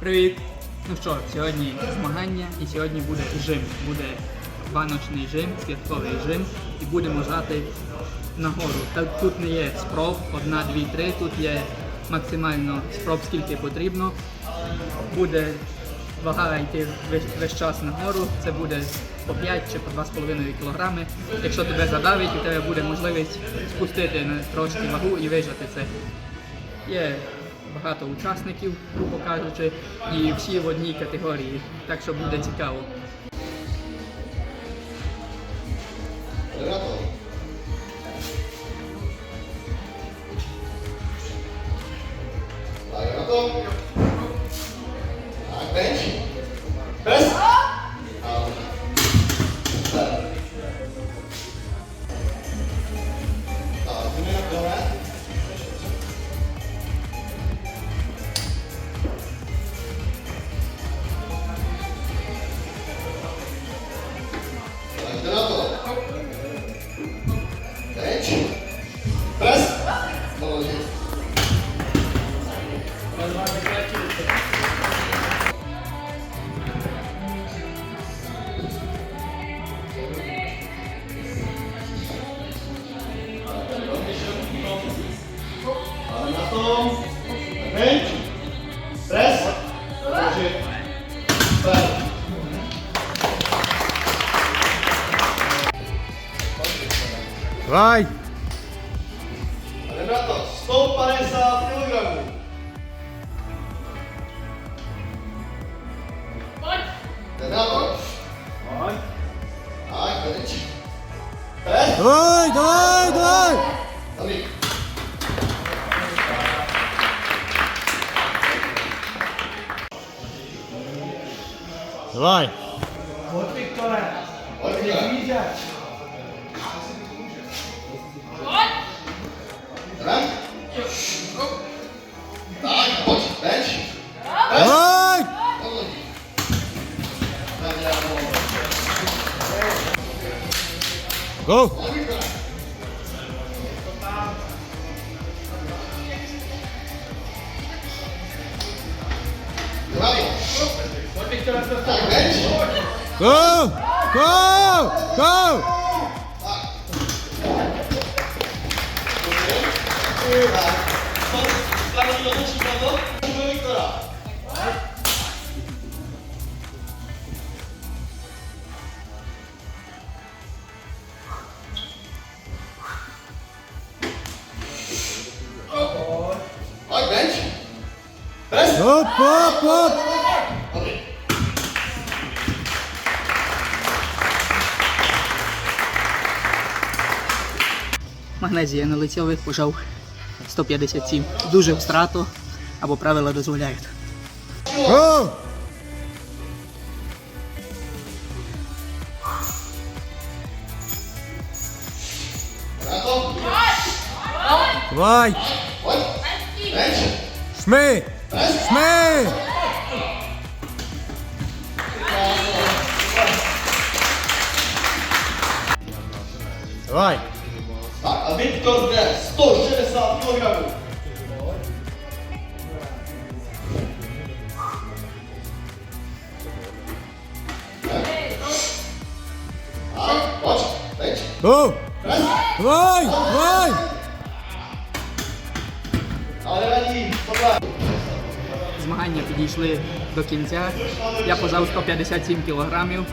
Привіт! Ну що, сьогодні змагання і сьогодні буде жим. Буде баночний жим, святковий жим і будемо жати нагору. Так тут не є спроб, одна, дві, три, тут є максимально спроб, скільки потрібно. Буде вага йти весь, час нагору, це буде по 5 чи по 2,5 кг. Якщо тебе задавить, у тебе буде можливість спустити трошки вагу і вижати це. Є багато учасників, грубо кажучи, і всі в одній категорії, так що буде цікаво. Готов. Так, бенч. Vai! Renato, stop parensa program. Vai! Renato. Vai. Vai, Vai, eh? vai, vai! Vai. 고! 고! 고! 고! 아, Оп, оп, оп! Магнезія на лицьових пожав 157. Дуже в страту або правила дозволяють. Давай! Chodź. Шми! Press. Шми! Давай! Tak, a Wiktor D. 160 kg. Tak, chodź, będź. Go! Press. Давай! Давай! Ale radzi, dobra. Змагання підійшли до кінця. Я пожав 157 кілограмів.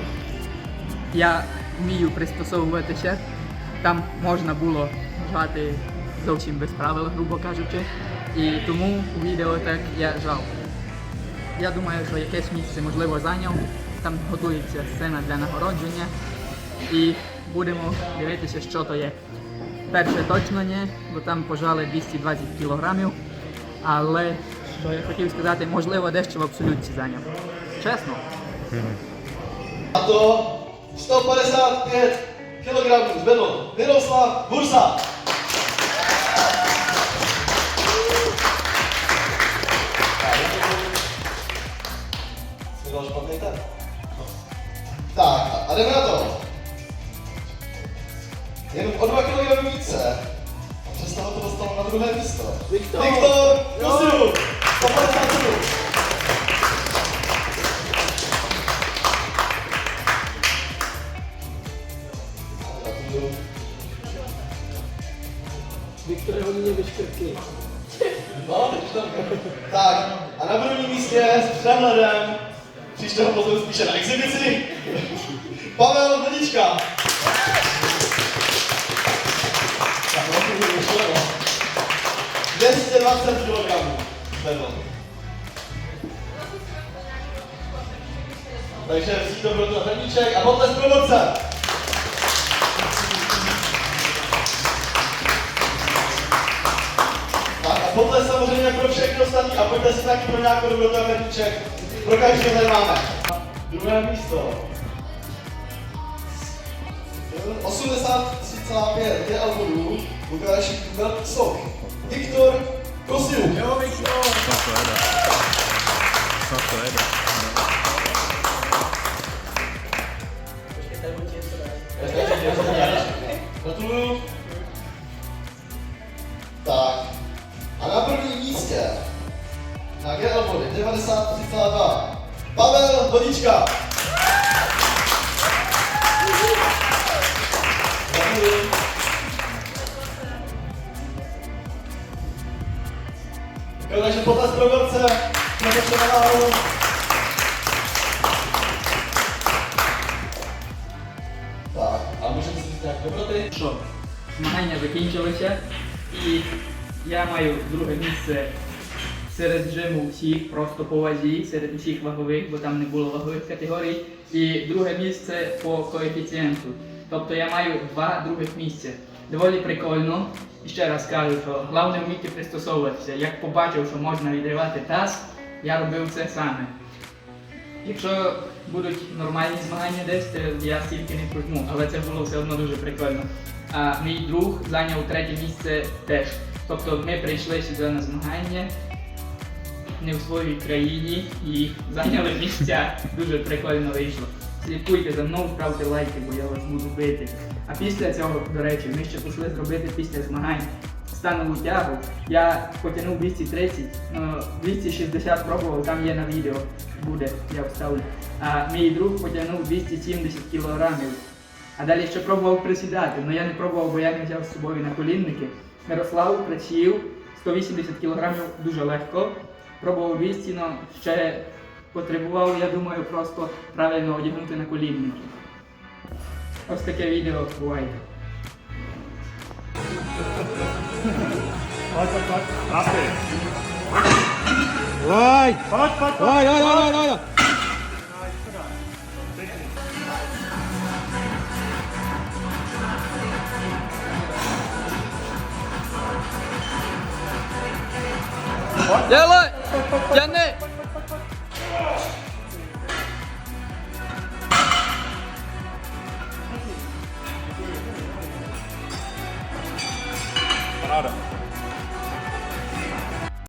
Я вмію пристосовуватися. Там можна було жати зовсім без правил, грубо кажучи. І тому у відео так я жав. Я думаю, що якесь місце можливо зайняв. Там готується сцена для нагородження. І будемо дивитися, що то є. Перше точно ні, бо там пожали 220 кілограмів. Але що я хотів сказати, можливо, дещо в абсолютці зайняв. Чесно. A to 155 kg zvedl Miroslav Bursa. Słyszałeś pamiętam? Tak, ale na to. Jen o 2 kg více. A přes toho to dostal na druhé místo. Viktor! Viktor! Josiu! Viktore, oni mě vyškrtli. No, tak, a na prvním místě s přehledem příštího pozvu spíše na exibici. Pavel Hrdička. Tak, no. 220 kg zvedl. Takže vzít pro to hrníček a potles promoce. Tak a potles samozřejmě pro všechny ostatní a pojďte si taky pro nějakou dobrotu a hrníček. Pro každého tady máme. Druhé místo. 83,5 GL bodů, Bukarešti Velký Sok. Viktor Kosiu. Jo, Viktor. Tak to jede. Tak to jede. Gratuluju. Tak. A na prvním místě na GL body 93,2 Pavel Vodička. Gratuluju. To na náhodou. Tak, a můžeme si říct nějak dobroty? Що, змагання закінчилися і я маю друге місце серед жиму всіх, просто по вазі, серед усіх вагових, бо там не було вагових категорій. І друге місце по коефіцієнту. Тобто я маю два других місця. Доволі прикольно. І ще раз кажу, що головне вміти пристосовуватися. Як побачив, що можна відривати таз, я робив це саме. Якщо будуть нормальні змагання десь, то я стільки не прожму, але це було все одно дуже прикольно. А мій друг зайняв третє місце теж. Тобто ми прийшли сюди на змагання не в своїй країні і зайняли місця. Дуже прикольно вийшло. Слідкуйте за мною, ставте лайки, бо я вас буду бити. А після цього, до речі, ми ще пішли зробити після змагань станову тягу. Я потягнув 230, ну, 260 пробував, там є на відео, буде, я вставлю. А мій друг потягнув 270 кілограмів. А далі ще пробував присідати, але я не пробував, бо я не взяв з собою на колінники. Мирослав присів 180 кілограмів дуже легко. Пробував 200, але ще потребував, я думаю, просто правильно одягнути на колінники. Ось таке відео буває. Давай! Давай, давай, давай, давай! Делай! Тяни!